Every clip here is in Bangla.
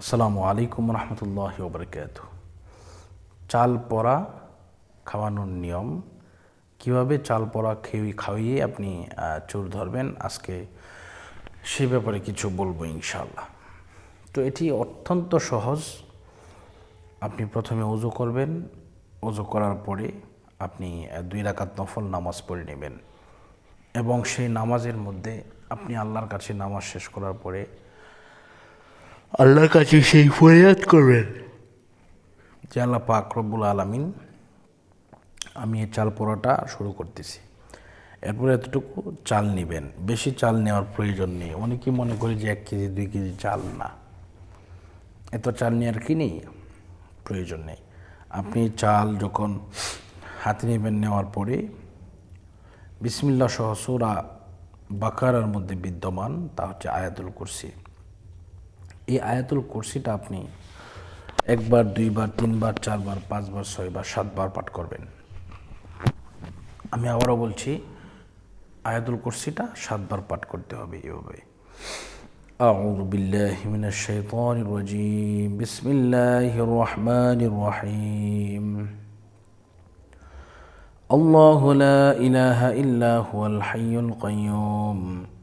আসসালামু আলাইকুম রহমতুল্লাহ ওবরকাত চাল পড়া খাওয়ানোর নিয়ম। কীভাবে চাল পড়া খেয়ে খাওয়িয়ে আপনি চোর ধরবেন? আজকে সে ব্যাপারে কিছু বলব ইনশাল্লাহ তো এটি অত্যন্ত সহজ। আপনি প্রথমে উজু করবেন। উজু করার পরে আপনি দুই রাকাত নফল নামাজ পড়ে নেবেন। এবং সেই নামাজের মধ্যে আপনি আল্লাহর কাছে নামাজ শেষ করার পরে আল্লাহর কাছে সেই ফরিয়াদ করবেন। যে আল্লাহ পাক রব্বুল আলমিন, আমি এই চাল পোড়াটা শুরু করতেছি। এরপরে এতটুকু চাল নেবেন। বেশি চাল নেওয়ার প্রয়োজন নেই। অনেকেই মনে করি যে এক কেজি, দুই কেজি চাল না। এত চাল নেওয়ার কি নেই? প্রয়োজন নেই। আপনি চাল যখন হাতে নেবেন নেওয়ার পরে বিসমিল্লা সহ সুরা বাকারার মধ্যে বিদ্যমান, তা হচ্ছে আয়াতুল কুরসি। এই আয়াতুল কুরসিটা আপনি একবার দুইবার তিনবার চারবার পাঁচবার ছয়বার সাতবার পাঠ করবেন আমি আবারও বলছি আয়াতুল কুরসিটা সাতবার পাঠ করতে হবে এভাবে أعوذ بالله من الشيطان الرجيم بسم الله الرحمن الرحيم الله لا إله إلا هو الحي القيوم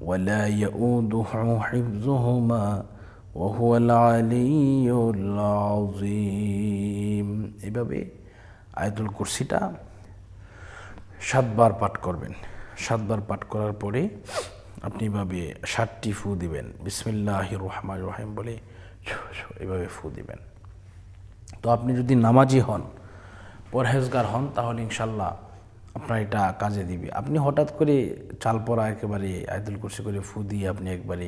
ولا يؤوده حفظهما وهو العلي العظيم এভাবে আয়াতুল কুরসিটা সাতবার পাঠ করবেন সাতবার পাঠ করার পরে আপনি এভাবে ষাটটি ফু দিবেন বিসমিল্লাহ রহমান রহিম বলে এভাবে ফু দিবেন তো আপনি যদি নামাজি হন পরহেজগার হন তাহলে ইনশাল্লাহ আপনার এটা কাজে দিবে। আপনি হঠাৎ করে চাল পড়া একেবারে আয়তুল কুরসি করে ফু দিয়ে আপনি একবারে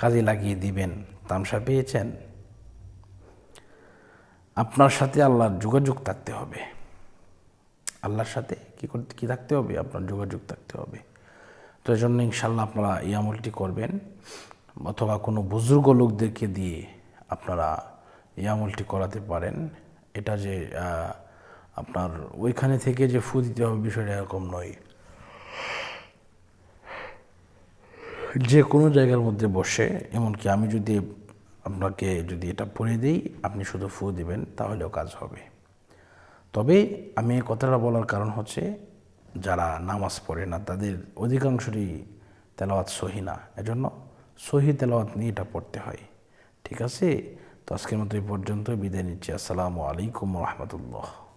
কাজে লাগিয়ে দিবেন, তামসা পেয়েছেন? আপনার সাথে আল্লাহর যোগাযোগ থাকতে হবে। আল্লাহর সাথে কি করতে, কি থাকতে হবে? আপনার যোগাযোগ থাকতে হবে। তো জন্য ইনশাল্লাহ আপনারা এই আমলটি করবেন, অথবা কোনো বুজুর্গ লোকদেরকে দিয়ে আপনারা এই আমলটি করাতে পারেন। এটা যে আপনার ওইখানে থেকে যে ফু দিতে হবে বিষয়টা এরকম নয়। যে কোনো জায়গার মধ্যে বসে, এমনকি আমি যদি আপনাকে যদি এটা পড়ে দিই, আপনি শুধু ফু দিবেন, তাহলেও কাজ হবে। তবে আমি এই কথাটা বলার কারণ হচ্ছে, যারা নামাজ পড়ে না, তাদের অধিকাংশরই তেলাওয়াত সহি না। এজন্য সহি তেলাওয়াত নিয়ে এটা পড়তে হয়। ঠিক আছে? তো আজকের মতো এই পর্যন্ত বিদায় নিচ্ছি। আসসালামু আলাইকুম রহমতুল্লাহ।